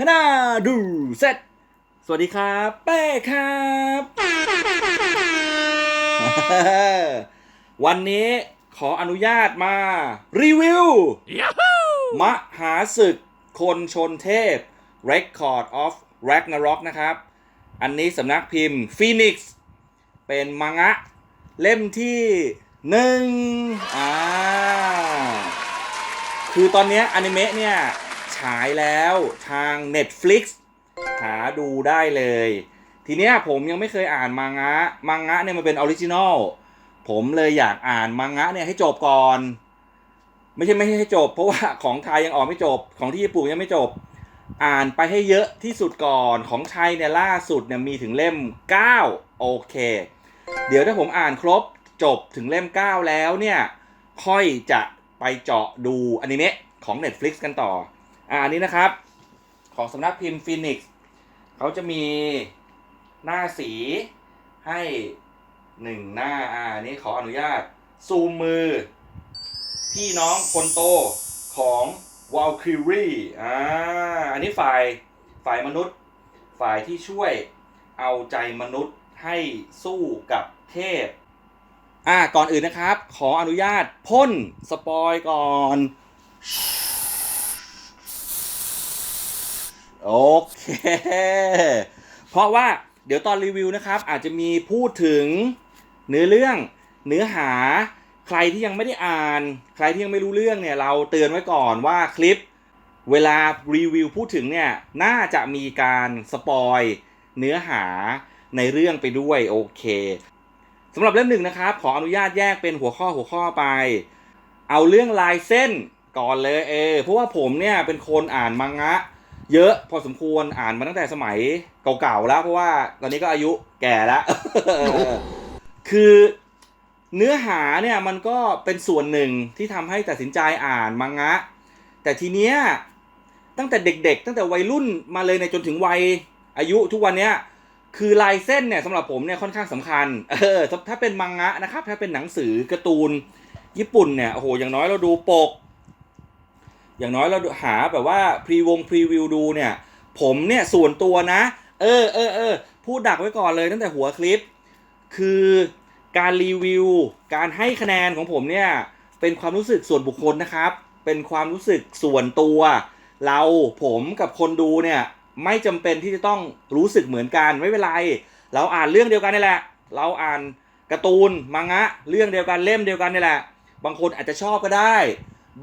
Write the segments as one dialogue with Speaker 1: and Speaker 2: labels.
Speaker 1: ฮนาดูเซตสวัสดีครับเป้ครับ วันนี้ขออนุญาตมา รีวิว มหาศึกคนชนเทพ Record of Ragnarok นะครับ อันนี้สำนักพิมพ์ Phoenix เป็นมังงะเล่มที่หนึ่งอ่า คือตอนเนี้ยอนิเมะเนี่ย ฉายแล้วทาง Netflix หาดูได้เลย ทีเนี้ยผมยังไม่เคยอ่านมังงะ มังงะเนี่ยมันเป็นออริจินอล ผมเลยอยากอ่านมังงะเนี่ยให้จบก่อน ไม่ใช่ไม่ใช่ให้จบ เพราะว่าของไทยยังออกไม่จบ ของที่ญี่ปุ่นยังไม่จบ อ่านไปให้เยอะที่สุดก่อน ของไทยเนี่ยล่าสุดเนี่ยมีถึงเล่ม 9 โอเค เดี๋ยวถ้าผมอ่านครบจบถึงเล่ม 9 แล้วเนี่ย ค่อยจะไปเจาะดูอนิเมะของ Netflix กันต่อ อ่าอันนี้นะครับ ของสำนักพิมพ์ Phoenix เขาจะมีหน้าสีให้หนึ่งหน้าอ่าอันนี้ขออนุญาต ซูมมือ พี่น้องคนโตของ Valkyrie อ่าอันนี้ฝ่ายฝ่ายมนุษย์ ฝ่ายที่ช่วยเอาใจมนุษย์ให้สู้กับเทพ อ่าก่อนอื่นนะครับ ขออนุญาตพ่นสปอยก่อน โอเค เพราะว่าเดี๋ยวตอนรีวิวนะครับ อาจจะมีพูดถึงเนื้อเรื่องเนื้อหาใครที่ยังไม่ได้อ่าน ใครที่ยังไม่รู้เรื่องเนี่ย เราเตือนไว้ก่อนว่าคลิป เวลารีวิวพูดถึงเนี่ยน่าจะมีการสปอยเนื้อหาในเรื่องไปด้วยโอเคสำหรับเล่มหนึ่งนะครับ ขออนุญาตแยกเป็นหัวข้อหัวข้อไป เอาเรื่องลายเส้นก่อนเลยเออเพราะว่าผมเนี่ยเป็นคนอ่านมังงะ เยอะพอสมควรอ่านมาตั้งแต่สมัยเก่าๆแล้ว เพราะว่าตอนนี้ก็อายุแก่แล้ว คือเนื้อหาเนี่ยมันก็เป็นส่วนหนึ่งที่ทำให้ตัดสินใจอ่านมังงะ แต่ทีเนี้ยตั้งแต่เด็กๆ ตั้งแต่วัยรุ่นมาเลยในจนถึงวัยอายุทุกวันเนี้ยคือลายเส้นเนี่ยสำหรับผมเนี่ยค่อนข้างสำคัญเออถ้าเป็นมังงะนะครับ ถ้าเป็นหนังสือการ์ตูนญี่ปุ่นเนี่ยโอ้โหอย่างน้อยเราดูปก อย่างน้อยเราหาแบบว่าพรีวงพรีวิวดูเนี่ย ผมเนี่ยส่วนตัวนะ เออเออเออพูดดักไว้ก่อนเลยตั้งแต่หัวคลิป คือการรีวิว การให้คะแนนของผมเนี่ย เป็นความรู้สึกส่วนบุคคลนะครับ เป็นความรู้สึกส่วนตัว เราผมกับคนดูเนี่ยไม่จำเป็นที่จะต้องรู้สึกเหมือนกันไม่เป็นไร เราอ่านเรื่องเดียวกันนี่แหละ เราอ่านการ์ตูนมังงะ เรื่องเดียวกันเล่มเดียวกันนี่แหละ บางคนอาจจะชอบก็ได้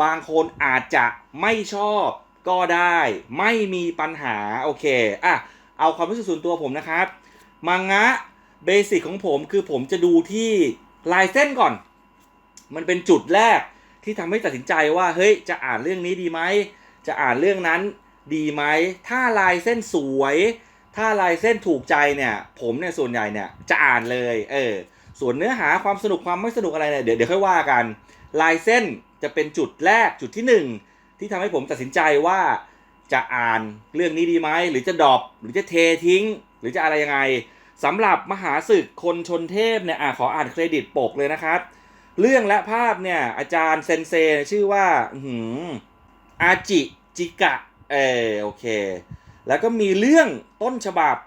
Speaker 1: บางคนอาจจะไม่ชอบก็ได้ ไม่มีปัญหาโอเคอะเอาความรู้สึกส่วนตัวผมนะครับ มังงะเบสิกของผมคือผมจะดูที่ลายเส้นก่อน มันเป็นจุดแรกที่ทำให้ตัดสินใจว่าเฮ้ยจะอ่านเรื่องนี้ดีไหมจะอ่านเรื่องนั้นดีไหมถ้าลายเส้นสวย ถ้าลายเส้นถูกใจเนี่ยผมเนี่ยส่วนใหญ่เนี่ยจะอ่านเลยเออส่วนเนื้อหาความสนุกความไม่สนุกอะไรเนี่ยเดี๋ยวเดี๋ยวค่อยว่ากัน ลายเส้น จะเป็นจุดแรกจุดที่หนึ่งที่ทำให้ผมตัดสินใจว่าจะอ่านเรื่องนี้ดีไหมหรือจะดรอปหรือจะเททิ้ง หรือจะอะไรยังไงสำหรับมหาศึกคนชนเทพเนี่ยอะขออ่านเครดิตปกเลยนะครับ เรื่องและภาพเนี่ยอาจารย์เซนเซชื่อว่าหืออาจิจิกะเออโอเค แล้วก็มีเรื่องต้นฉบับ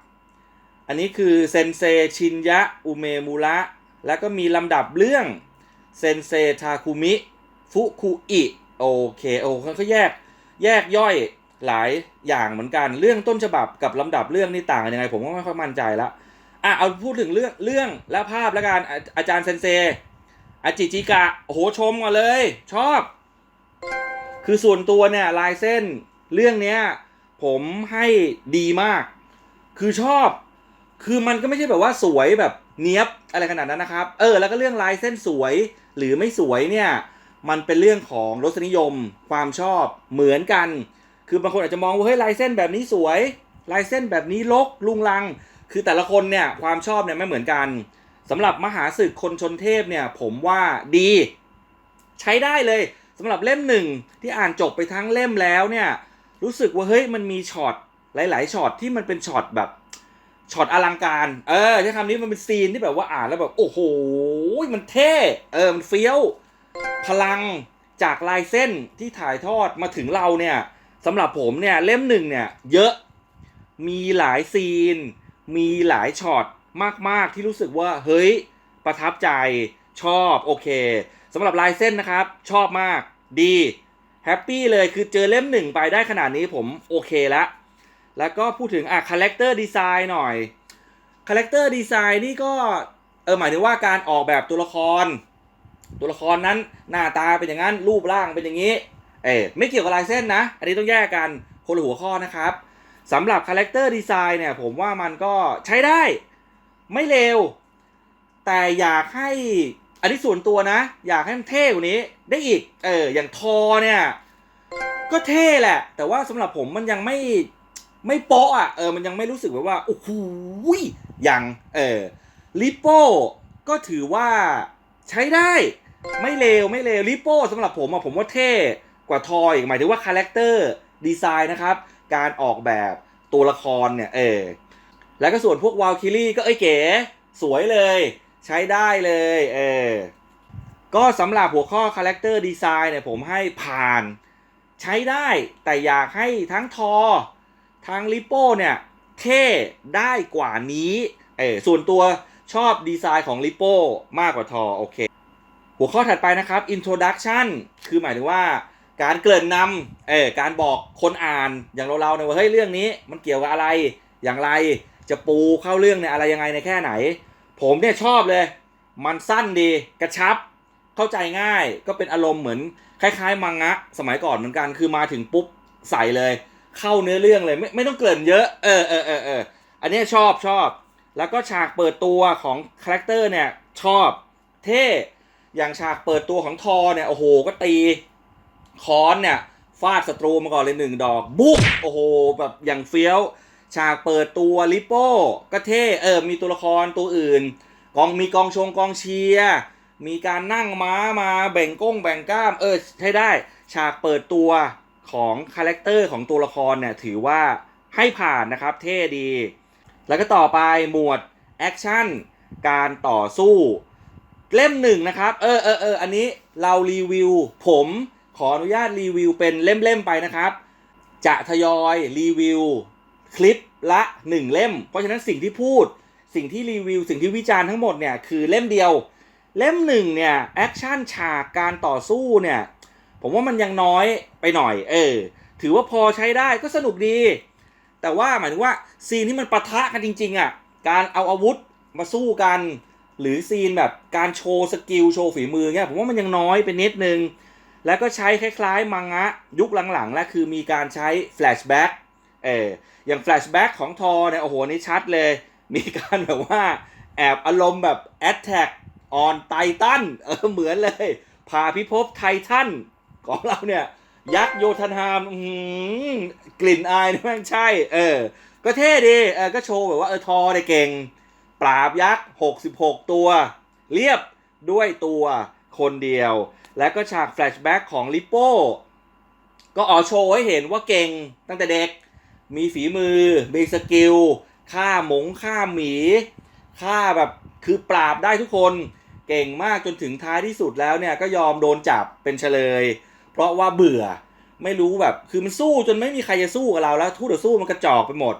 Speaker 1: อันนี้คือเซนเซชินยะอุเมมุระแล้วก็มีลำดับเรื่องเซนเซทาคุมิ ฟุคุอิโอเคโอ้เขาก็แยกแยกย่อยหลายอย่างเหมือนกัน เรื่องต้นฉบับกับลำดับเรื่องนี่ต่างกันยังไง ผมก็ไม่ค่อยมั่นใจละอะเอาพูดถึงเรื่องเรื่องและภาพแล้วกันอาอาจารย์เซนเซอาจิจิกะโอ้โหชมก่อนเลย ชอบ คือส่วนตัวเนี่ยลายเส้นเรื่องเนี้ยผมให้ดีมาก คือชอบ คือมันก็ไม่ใช่แบบว่าสวยแบบเนี้ยบอะไรขนาดนั้นนะครับ เออ แล้วก็เรื่องลายเส้นสวยหรือไม่สวยเนี่ย มันเป็นเรื่องของรสนิยม ความชอบเหมือนกัน คือบางคนอาจจะมองว่าเฮ้ยลายเส้นแบบนี้สวยลายเส้นแบบนี้ลกลุงลัง คือแต่ละคนเนี่ยความชอบเนี่ยไม่เหมือนกันสำหรับมหาศึกคนชนเทพเนี่ยผมว่าดี ใช้ได้เลยสำหรับเล่มหนึ่งที่อ่านจบไปทั้งเล่มแล้วเนี่ยรู้สึกว่าเฮ้ยมันมีช็อตหลาย ๆช็อตที่มันเป็นช็อตแบบช็อตอลังการ เออใช้คำนี้มันเป็นซีนที่แบบว่าอ่านแล้วแบบโอ้โหมันเท่เออมันเฟี้ยว พลังจากลายเส้นที่ถ่ายทอดมาถึงเราเนี่ยสำหรับผมเนี่ยเล่มหนึ่งเนี่ยเยอะมีหลายซีน มีหลายช็อตมาก ๆ ที่รู้สึกว่า เฮ้ย ประทับใจชอบโอเคสำหรับลายเส้นนะครับ ชอบมากดีแฮปปี้เลยคือเจอเล่มหนึ่งไปได้ขนาดนี้ผมโอเคแล้วแล้วก็พูดถึงอะคาแรคเตอร์ดีไซน์หน่อยคาแรคเตอร์ดีไซน์นี่ก็เออหมายถึงว่าการออกแบบตัวละคร ตัวละครนั้นหน้าตาเป็นอย่างนั้นรูปร่างเป็นอย่างนี้ เออไม่เกี่ยวกับลายเส้นนะ อันนี้ต้องแยกกันคนละหัวข้อนะครับสำหรับคาแรคเตอร์ดีไซน์เนี่ยผมว่ามันก็ใช้ได้ไม่เลวแต่อยากให้อันนี้ส่วนตัวนะ อยากให้มันเท่กว่านี้ได้อีก เออ อย่างทอเนี่ย ก็เท่แหละ แต่ว่าสำหรับผมมันยังไม่ไม่โป๊ะอะเออมันยังไม่รู้สึกแบบว่าโอ้โหยังเออลิโป้ก็ถือว่า ใช้ได้ ไม่เลวไม่เลวลิโป้สำหรับผมอะผมว่าเท่กว่าทอยหมายถึงว่าคาแรคเตอร์ดีไซน์นะครับ การออกแบบตัวละครเนี่ยเออแล้วก็ส่วนพวกวาลคิรี่ก็เอ้ยเก๋ สวยเลย ใช้ได้เลยเออก็สำหรับหัวข้อคาแรคเตอร์ดีไซน์เนี่ยผมให้ผ่าน ใช้ได้แต่อยากให้ทั้งทอ ทั้งลิโป้เนี่ยเท่ได้กว่านี้เออส่วนตัว ชอบดีไซน์ของลิโป้มากกว่าทอโอเค หัวข้อถัดไปนะครับ introduction คือหมายถึงว่าการเกริ่นนำเออการบอกคนอ่านอย่างเราๆเนี่ยว่าเฮ้ยเรื่องนี้มันเกี่ยวกับอะไรอย่างไรจะปูเข้าเรื่องเนี่ยอะไรยังไงในแค่ไหน ผมเนี่ยชอบเลย มันสั้นดีกระชับ เข้าใจง่ายก็เป็นอารมณ์เหมือนคล้ายๆ มังงะ สมัยก่อนเหมือนกันคือมาถึงปุ๊บใส่เลย เข้าเนื้อเรื่องเลยไม่ไม่ต้องเกริ่นเยอะ เออเออเออเอออันนี้ชอบชอบ แล้วก็ฉากเปิดตัวของคาแรคเตอร์เนี่ยชอบเท่อย่างฉากเปิดตัวของทอเนี่ยโอ้โหก็ตีค้อนเนี่ยฟาดศัตรูมาก่อนเลยหนึ่งดอกบุ๊กโอ้โหแบบอย่างเฟี้ยว ฉากเปิดตัวลิโป้ก็เท่เออมีตัวละครตัวอื่น กองมีกองชงกองเชียร์มีการนั่งม้ามาแบ่งก้งแบ่งกล้ามเออใช้ได้ ฉากเปิดตัวของคาแรคเตอร์ของตัวละครเนี่ยถือว่าให้ผ่านนะครับเท่ดี แล้วก็ต่อไปหมวดแอคชั่นการต่อสู้ เล่มหนึ่งนะครับ เออเออเอออันนี้เรารีวิว ผมขออนุญาตรีวิวเป็นเล่มๆไปนะครับ จะทยอยรีวิวคลิปละ1เล่ม เพราะฉะนั้นสิ่งที่พูด สิ่งที่รีวิว สิ่งที่วิจารณ์ทั้งหมดเนี่ยคือเล่มเดียว เล่มหนึ่งเนี่ยแอคชั่นฉากการต่อสู้เนี่ยผมว่ามันยังน้อยไปหน่อย เออ ถือว่าพอใช้ได้ก็สนุกดี แต่ว่าหมายถึงว่าซีนที่มันปะทะกันจริง ๆ อะ การเอาอาวุธมาสู้กัน หรือซีนแบบการโชว์สกิลโชว์ฝีมือเงี้ยผมว่ามันยังน้อยไปนิดนึง แล้วก็ใช้คล้ายๆ มังงะยุคหลังๆ แล้วคือมีการใช้แฟลชแบ็กเอออย่างแฟลชแบ็กของทอเนี่ยโอ้โหนี่ชัดเลย มีการแบบว่าแอบอารมณ์แบบ Attack on Titan เออเหมือนเลย พาพิภพไททันของเราเนี่ย ยักษ์โยธนามกลิ่นอายนี่แม่งใช่ เออ ก็เท่ดีเออก็โชว์แบบว่าเออทอได้เก่ง ปราบยักษ์ 66 ตัว เรียบด้วยตัวคนเดียว แล้วก็ฉากแฟลชแบ็กของลิปโป้ก็ออโชว์ให้เห็นว่าเก่งตั้งแต่เด็ก มีฝีมือ มีสกิลฆ่าหมงฆ่าหมีฆ่าแบบคือปราบได้ทุกคนเก่งมากจนถึงท้ายที่สุดแล้วเนี่ยก็ยอมโดนจับเป็นเฉลย เพราะว่าเบื่อไม่รู้แบบ คือมันสู้จนไม่มีใครจะสู้กับเราแล้วทู่ต่อสู้มันกระจอกไปหมด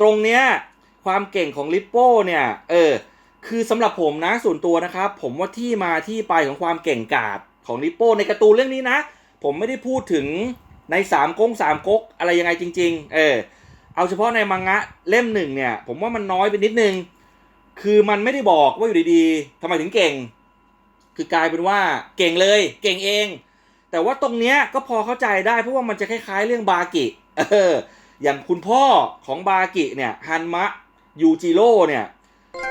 Speaker 1: ตรงเนี้ยความเก่งของลิปโป้เนี่ยเออคือสำหรับผมนะส่วนตัวนะครับ ผมว่าที่มาที่ไปของความเก่งกาจของลิปโป้ในการ์ตูนเรื่องนี้นะ ผมไม่ได้พูดถึงในสามก๊งสามก๊กอะไรยังไงจริง ๆ เออเอาเฉพาะในมังงะเล่มหนึ่งเนี่ย ผมว่ามันน้อยไปนิดนึง คือมันไม่ได้บอกว่าอยู่ดีๆทำไมถึงเก่ง คือกลายเป็นว่าเก่งเลย เก่งเอง แต่ว่าตรงเนี้ยก็พอเข้าใจได้เพราะว่ามันจะคล้ายๆเรื่องบากิเอออย่างคุณพ่อของบากิเนี่ยฮันมะยูจิโร่เนี่ย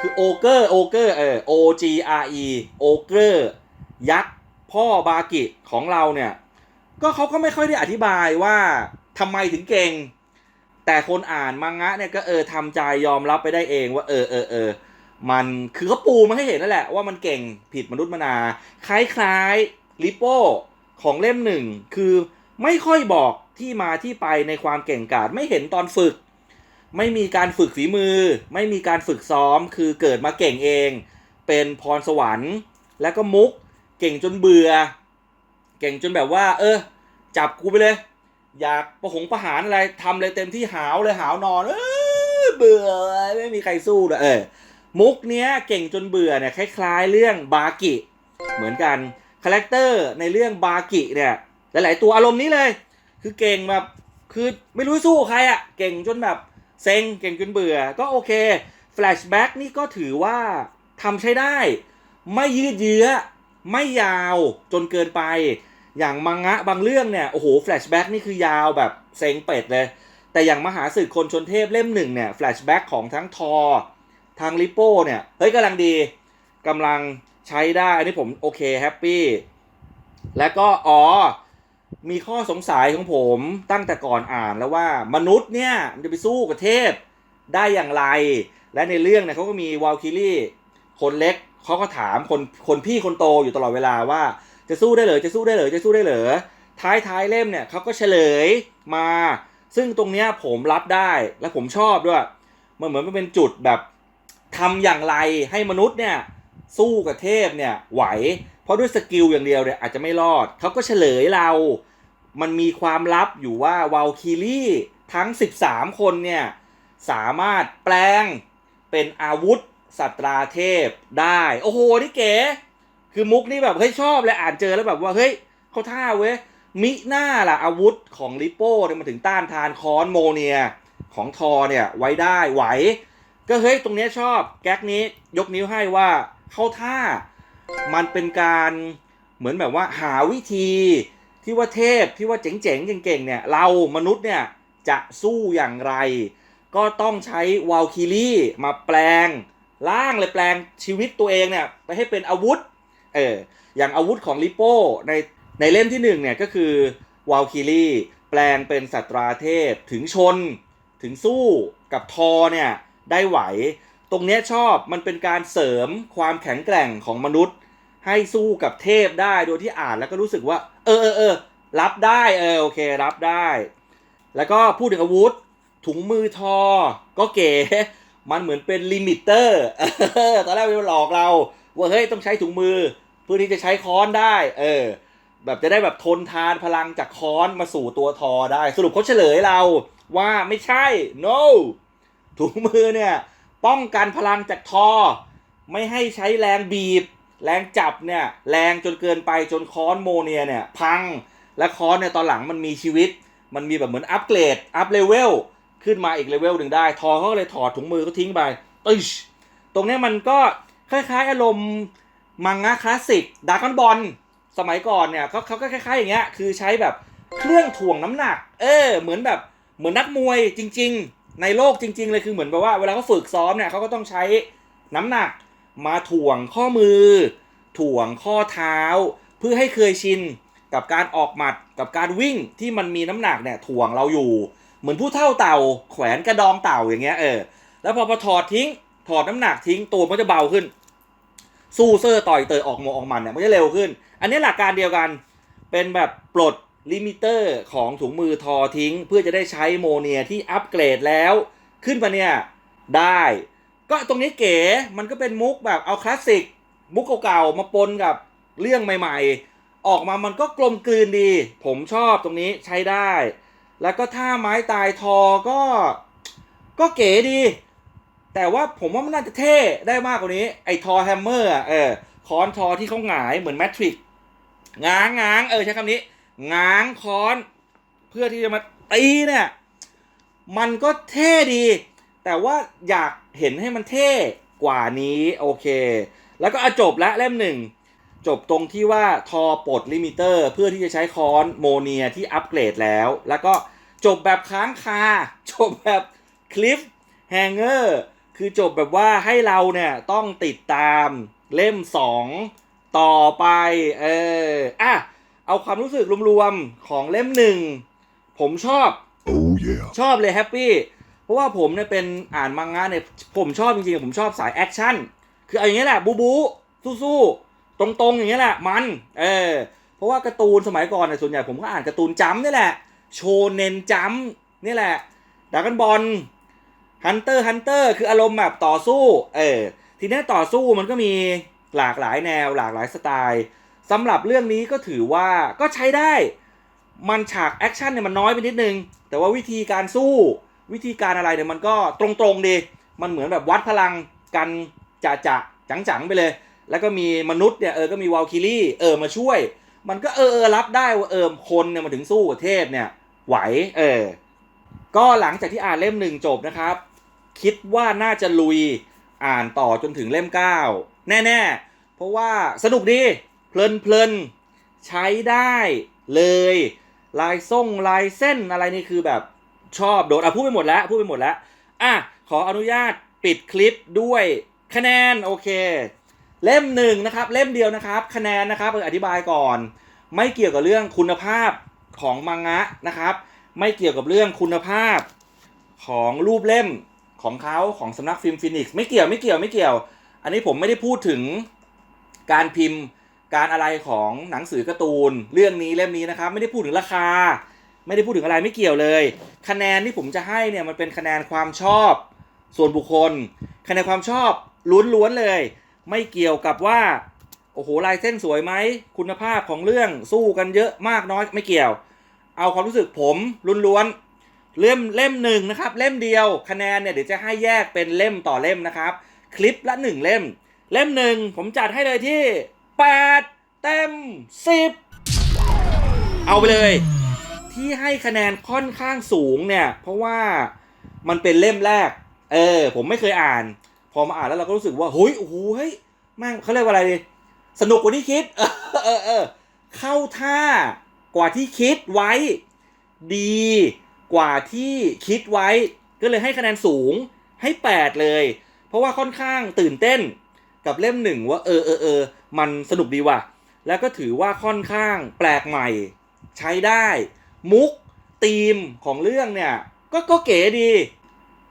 Speaker 1: คือโอเกอร์โอเกอร์เออ O G R E โอเกอร์ยักษ์พ่อบากิของเราเนี่ยก็เขาก็ไม่ค่อยได้อธิบายว่าทำไมถึงเก่ง แต่คนอ่านมังงะเนี่ยก็เออทำใจยอมรับไปได้เองว่าเออเออเออมันคือเขาปูมาให้เห็นนั่นแหละว่ามันเก่งผิดมนุษย์มนา คล้ายๆลิโป้ ของเล่มหนึ่งคือไม่ค่อยบอกที่มาที่ไปในความเก่งกาจไม่เห็นตอนฝึก ไม่มีการฝึกฝีมือ ไม่มีการฝึกซ้อม คือเกิดมาเก่งเอง เป็นพรสวรรค์ แล้วก็มุก เก่งจนเบื่อ เก่งจนแบบว่า เออ จับกูไปเลย อยากประหงประหารอะไรทำเลยเต็มที่หาวเลยหาวนอนเออเบื่อไม่มีใครสู้เลยเออมุกเนี้ยเก่งจนเบื่อเนี่ยคล้าย ๆ เรื่องบากิ เหมือนกัน คาแรคเตอร์ในเรื่องบากิเนี่ยหลาย ๆ ตัวอารมณ์นี้เลย คือเก่งแบบคือไม่รู้สู้ใครอะ่ะเก่งจนแบบเซ็งเก่งจนเบื่อ ก็โอเคแฟลชแบ็กนี่ก็ถือว่าทำใช้ได้ ไม่ยืดเยื้อ ไม่ยาวจนเกินไป อย่างมังงะบางเรื่องเนี่ย โอ้โหแฟลชแบ็กนี่คือยาวแบบเซ็งเป็ดเลย แต่อย่างมหาศึกคนชนเทพเล่มหนึ่งเนี่ยแฟลชแบ็กของทั้งทอ ทางลิโป้เนี่ย เฮ้ยกำลังดีกำลัง ใช้ได้ อันนี้ผมโอเคแฮปปี้ แล้วก็อ๋อ มีข้อสงสัยของผมตั้งแต่ก่อนอ่านแล้วว่ามนุษย์เนี่ยมันจะไปสู้กับเทพได้อย่างไร และในเรื่องเนี่ยเขาก็มีวาลคิรี่คนเล็กเขาก็ถามคนคนพี่คนโตอยู่ตลอดเวลาว่า จะสู้ได้เหรอจะสู้ได้เหรอจะสู้ได้เหรอท้ายท้ายเล่มเนี่ยเขาก็เฉลยมา ซึ่งตรงเนี้ยผมรับได้และผมชอบด้วย มันเหมือนมันเป็นจุดแบบทำอย่างไรให้มนุษย์เนี่ย สู้กับเทพเนี่ยไหว เพราะด้วยสกิลอย่างเดียวเนี่ยอาจจะไม่รอด เขาก็เฉลยเรา มันมีความลับอยู่ว่าวาลคิรี่ทั้ง 13 คนเนี่ยสามารถแปลงเป็นอาวุธสัตราเทพได้ โอ้โห นี่เก๋ คือมุกนี่แบบเฮ้ยชอบเลยอ่านเจอแล้วแบบว่าเฮ้ยเขาท่าเว้ย มิหน้าล่ะอาวุธของลิโป้เนี่ยมาถึงต้านทานคอนโมเนียของทอเนี่ยไว้ได้ไหว ก็เฮ้ยตรงนี้ชอบแก๊กนี้ยกนิ้วให้ว่า เข้าท่า มันเป็นการเหมือนแบบว่าหาวิธีที่ว่าเทพที่ว่าเจ๋งๆเก่งๆเนี่ยเรามนุษย์เนี่ยจะสู้อย่างไร ก็ต้องใช้วาลคิรี่มาแปลงร่างเลยแปลงชีวิตตัวเองเนี่ยไปให้เป็นอาวุธเอออย่างอาวุธของลิโป้ในในเล่มที่หนึ่งเนี่ยก็คือวาลคิรี่แปลงเป็นสัตราเทพถึงชน ถึงสู้กับทอเนี่ยได้ไหว ตรงนี้ชอบมันเป็นการเสริมความแข็งแกร่งของมนุษย์ ให้สู้กับเทพได้โดยที่อ่านแล้วก็รู้สึกว่า เออเออเออรับได้เออโอเค รับได้ แล้วก็พูดถึงอาวุธ ถุงมือทอ ก็เก๋มันเหมือนเป็นลิมิเตอร์ตอนแรกมันหลอกเรา ว่าเฮ้ยต้องใช้ถุงมือ เพื่อที่จะใช้ค้อนได้ เออ แบบจะได้แบบทนทานพลังจากค้อนมาสู่ตัวทอได้ สรุปเขาเฉลยเราว่าไม่ใช่ no ถุงมือเนี่ย ป้องกันพลังจากทอ ไม่ให้ใช้แรงบีบ แรงจับเนี่ยแรงจนเกินไปจนค้อนโมเนียเนี่ยพังและค้อนเนี่ยตอนหลังมันมีชีวิต มันมีแบบเหมือนอัปเกรดอัพเลเวลขึ้นมาอีกเลเวลหนึ่งได้ ทอเขาก็เลยถอดถุงมือเขาทิ้งไปตึชตรงนี้มันก็คล้ายๆ อารมณ์มังงะคลาสสิกดากอนบอลสมัยก่อนเนี่ยเขาเขาก็คล้ายๆอย่างเงี้ยคือใช้แบบเครื่องถ่วงน้ำหนัก เออ เหมือนแบบเหมือนนักมวยจริง ๆ ในโลกจริง ๆ เลยคือเหมือนแบบว่าเวลาเขาฝึกซ้อมเนี่ยเขาก็ต้องใช้น้ำหนักมาถ่วงข้อมือ ถ่วงข้อเท้า เพื่อให้เคยชินกับการออกหมัดกับการวิ่งที่มันมีน้ำหนักเนี่ยถ่วงเราอยู่ เหมือนผู้เท่าเต่า แขวนกระดองเต่าอย่างเงี้ยเออแล้วพอพอถอดทิ้ง ถอดน้ำหนักทิ้งตัวมันจะเบาขึ้น สู้เซอร์ต่อยเตยออกหมอออกมันเนี่ยมันจะเร็วขึ้น อันนี้หลักการเดียวกันเป็นแบบปลด ลิมิเตอร์ของถุงมือทอทิ้ง เพื่อจะได้ใช้โมเนียที่อัปเกรดแล้ว ขึ้นมาเนี่ย ได้ ก็ตรงนี้เก๋มันก็เป็นมุกแบบเอาคลาสสิก มุกเก่าๆ มาปนกับเรื่องใหม่ๆ ออกมามันก็กลมกลืนดี ผมชอบตรงนี้ใช้ได้ แล้วก็ท่าไม้ตายทอก็ ก็เก๋ดี แต่ว่าผมว่ามันน่าจะเท่ได้มากกว่านี้ ไอ้ทอแฮมเมอร์เออค้อนทอที่เขาหงายเหมือนแมทริกง้างง้างเออใช้คำนี้ ง้างค้อน เพื่อที่จะมาตีเนี่ยมันก็เท่ดี แต่ว่าอยากเห็นให้มันเท่กว่านี้โอเค แล้วก็อจบละเล่มหนึ่งจบตรงที่ว่าทอปลดลิมิเตอร์ เพื่อที่จะใช้ค้อนโมเนียที่อัปเกรดแล้ว แล้วก็จบแบบค้างคา จบแบบคลิฟแฮงเกอร์คือจบแบบว่าให้เราเนี่ยต้องติดตามเล่ม 2 ต่อไป เอออะ เอาความรู้สึกรวมๆของเล่มหนึ่ง ผมชอบ
Speaker 2: Oh yeah.
Speaker 1: ชอบเลยแฮปปี้เพราะว่าผมเนี่ยเป็นอ่านมังงะเนี่ยผมชอบจริงๆ ผมชอบสายแอคชั่น คือเอาอย่างนี้ยแหละ บูบูสู้ๆตรงๆ อย่างนี้ยแหละ มัน เออ เพราะว่าการ์ตูนสมัยก่อนเนี่ยส่วนใหญ่ผมก็อ่านการ์ตูนจัมป์นี่แหละ โชเนนจัมป์นี่แหละดากันบอลฮันเตอร์ฮันเตอร์คืออารมณ์แบบต่อสู้ เออ ทีนี้ต่อสู้มันก็มีหลากหลายแนวหลากหลายสไตล์ สำหรับเรื่องนี้ก็ถือว่าก็ใช้ได้ มันฉากแอคชั่นเนี่ยมันน้อยไปนิดนึง แต่ว่าวิธีการสู้วิธีการอะไรเนี่ยมันก็ตรงๆดี มันเหมือนแบบวัดพลังกันจะจะจังจังๆไปเลย แล้วก็มีมนุษย์เนี่ยเออก็มีวาลคิรี่เออมาช่วย มันก็เออเออรับได้ว่าเออคนเนี่ยมาถึงสู้กับเทพเนี่ยไหวเออ ก็หลังจากที่อ่านเล่มหนึ่งจบนะครับ คิดว่าน่าจะลุยอ่านต่อจนถึงเล่ม 9 แน่ ๆ เพราะว่าสนุกดี เพลินๆ ใช้ได้เลย ลายส่งลายเส้นอะไรนี่คือแบบชอบโดดอะพูดไปหมดแล้วพูดไปหมดแล้วอะขออนุญาตปิดคลิปด้วยคะแนนโอเค เล่มหนึ่งนะครับ เล่มเดียวนะครับ คะแนนนะครับเอออธิบายก่อน ไม่เกี่ยวกับเรื่องคุณภาพของมังงะนะครับ ไม่เกี่ยวกับเรื่องคุณภาพของรูปเล่มของเขาของสำนักฟิล์มฟินิกส์ไม่เกี่ยวไม่เกี่ยวไม่เกี่ยว อันนี้ผมไม่ได้พูดถึงการพิมพ์ การอะไรของหนังสือการ์ตูนเรื่องนี้เล่มนี้นะครับ ไม่ได้พูดถึงราคา ไม่ได้พูดถึงอะไรไม่เกี่ยวเลย คะแนนที่ผมจะให้เนี่ยมันเป็นคะแนนความชอบส่วนบุคคล คะแนนความชอบล้วนๆเลย ไม่เกี่ยวกับว่าโอ้โหลายเส้นสวยไหมคุณภาพของเรื่องสู้กันเยอะมากน้อยไม่เกี่ยว เอาความรู้สึกผมล้วนๆเล่มเล่มหนึ่งนะครับ เล่มเดียวคะแนนเนี่ยเดี๋ยวจะให้แยกเป็นเล่มต่อเล่มนะครับ คลิปละหนึ่งเล่ม เล่มหนึ่งผมจัดให้เลยที่ 8 เต็ม 10 เอาไปเลย ที่ให้คะแนนค่อนข้างสูงเนี่ย เพราะว่ามันเป็นเล่มแรก เออ ผมไม่เคยอ่าน พอมาอ่านแล้วเราก็รู้สึกว่าเฮ้ยโอ้โหเฮ้ยแม่งเขาเรียกว่าอะไรดีสนุกกว่าที่คิด เออเออเออเข้าท่ากว่าที่คิดไว้ ดีกว่าที่คิดไว้ ก็เลยให้คะแนนสูงให้ 8 เลย เพราะว่าค่อนข้างตื่นเต้นกับเล่มหนึ่งว่าเออเออเออ มันสนุกดีว่ะ แล้วก็ถือว่าค่อนข้างแปลกใหม่ ใช้ได้ มุกธีมของเรื่องเนี่ย ก็ก็เก๋ดี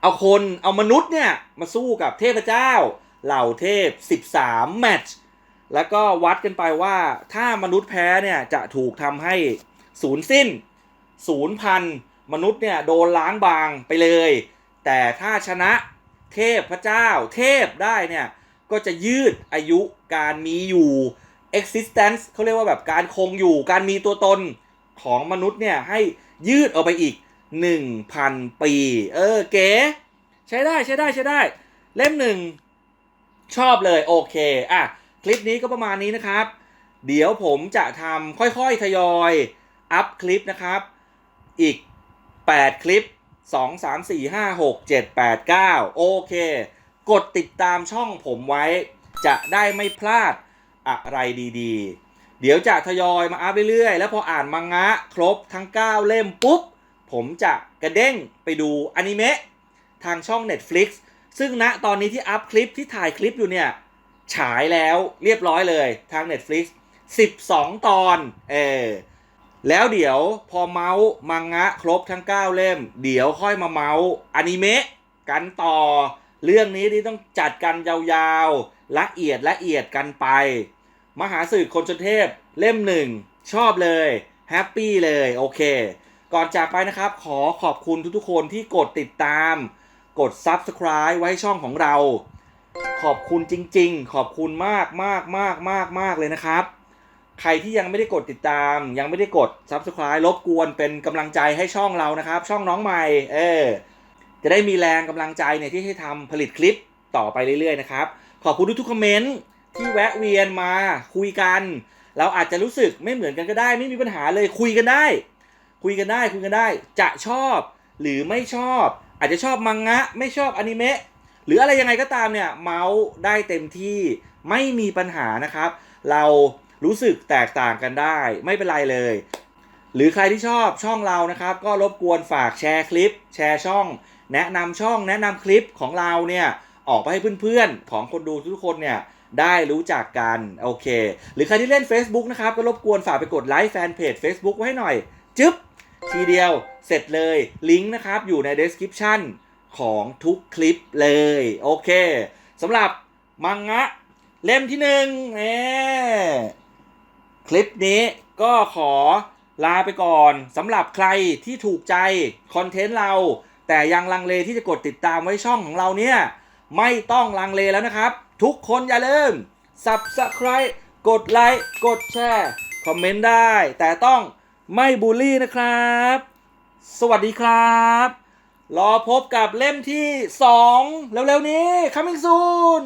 Speaker 1: เอาคนเอามนุษย์เนี่ย มาสู้กับเทพเจ้า เหล่าเทพ 13 แมตช์แล้วก็วัดกันไปว่าถ้ามนุษย์แพ้เนี่ย จะถูกทำให้ศูนย์สิ้นศูนย์พันมนุษย์เนี่ยโดนล้างบางไปเลย แต่ถ้าชนะเทพพระเจ้าเทพได้เนี่ย ก็จะยืดอายุการมีอยู่ existence เขาเรียกว่าแบบการคงอยู่การมีตัวตนของมนุษย์เนี่ยให้ยืดออกไปอีก 1,000 ปี เออเก๋ใช้ได้ใช้ได้ใช้ได้ เล่มหนึ่งชอบเลยโอเคอะคลิปนี้ก็ประมาณนี้นะครับ เดี๋ยวผมจะทำค่อยๆ ทยอยอัพคลิปนะครับ อีก 8 คลิป 2 3 4 5 6 7 8 9 โอเค กดติดตามช่องผมไว้ จะได้ไม่พลาดอะไรดีๆ เดี๋ยวจะทยอยมาอัพเรื่อยๆ แล้วพออ่านมังงะครบทั้ง 9 เล่มปุ๊บ ผมจะกระเด้งไปดูอนิเมะทางช่อง Netflix ซึ่งณตอนนี้ที่อัพคลิปที่ถ่ายคลิปอยู่เนี่ย ฉายแล้วเรียบร้อยเลยทาง Netflix 12 ตอนเออแล้วเดี๋ยวพอเมาส์มังงะครบทั้ง 9 เล่ม เดี๋ยวค่อยมาเมาส์อนิเมะกันต่อ เรื่องนี้ที่ต้องจัดกันยาวๆ ละเอียดละเอียดกันไป มหาสื่อคนชนเทพเล่มหนึ่งชอบเลยแฮปปี้เลยโอเค ก่อนจากไปนะครับ ขอขอบคุณทุกๆคนที่กดติดตาม กด Subscribe ไว้ช่องของเรา ขอบคุณจริงๆ ขอบคุณมากมากมากมากมากเลยนะครับ ใครที่ยังไม่ได้กดติดตาม ยังไม่ได้กด Subscribe รบกวนเป็นกำลังใจให้ช่องเรานะครับ ช่องน้องใหม่ เออ จะได้มีแรงกำลังใจเนี่ยที่ให้ทำผลิตคลิปต่อไปเรื่อยๆนะครับ ขอบคุณทุกๆคอมเมนต์ที่แวะเวียนมาคุยกัน เราอาจจะรู้สึกไม่เหมือนกันก็ได้ ไม่มีปัญหาเลยคุยกันได้ คุยกันได้คุยกันได้ จะชอบหรือไม่ชอบ อาจจะชอบมังงะ ไม่ชอบอนิเมะหรืออะไรยังไงก็ตามเนี่ยเมาส์ได้เต็มที่ไม่มีปัญหานะครับ เรารู้สึกแตกต่างกันได้ ไม่เป็นไรเลย หรือใครที่ชอบช่องเรานะครับ ก็รบกวนฝากแชร์คลิป แชร์ช่อง แนะนำช่องแนะนำคลิปของเราเนี่ยออกไปให้เพื่อนๆ ของคนดูทุกคนเนี่ยได้รู้จักกัน โอเค หรือใครที่เล่น Facebook นะครับ ก็รบกวนฝากไปกดไลค์แฟนเพจ Facebook ไว้ให้หน่อย จึ๊บ ทีเดียวเสร็จเลยลิงก์นะครับ อยู่ใน description ของทุกคลิปเลย โอเคสำหรับมังงะ เล่มที่หนึ่งเอคลิปนี้ก็ขอลาไปก่อนสำหรับใครที่ถูกใจ คอนเทนต์เรา แต่ยังลังเลที่จะกดติดตามไว้ช่องของเราเนี่ยไม่ต้องลังเลแล้วนะครับ ทุกคนอย่าลืม Subscribe กดไลค์กดแชร์คอมเมนต์ได้ แต่ต้องไม่บูลลี่นะครับ สวัสดีครับ รอพบกับเล่มที่ 2 เร็วๆนี้ coming soon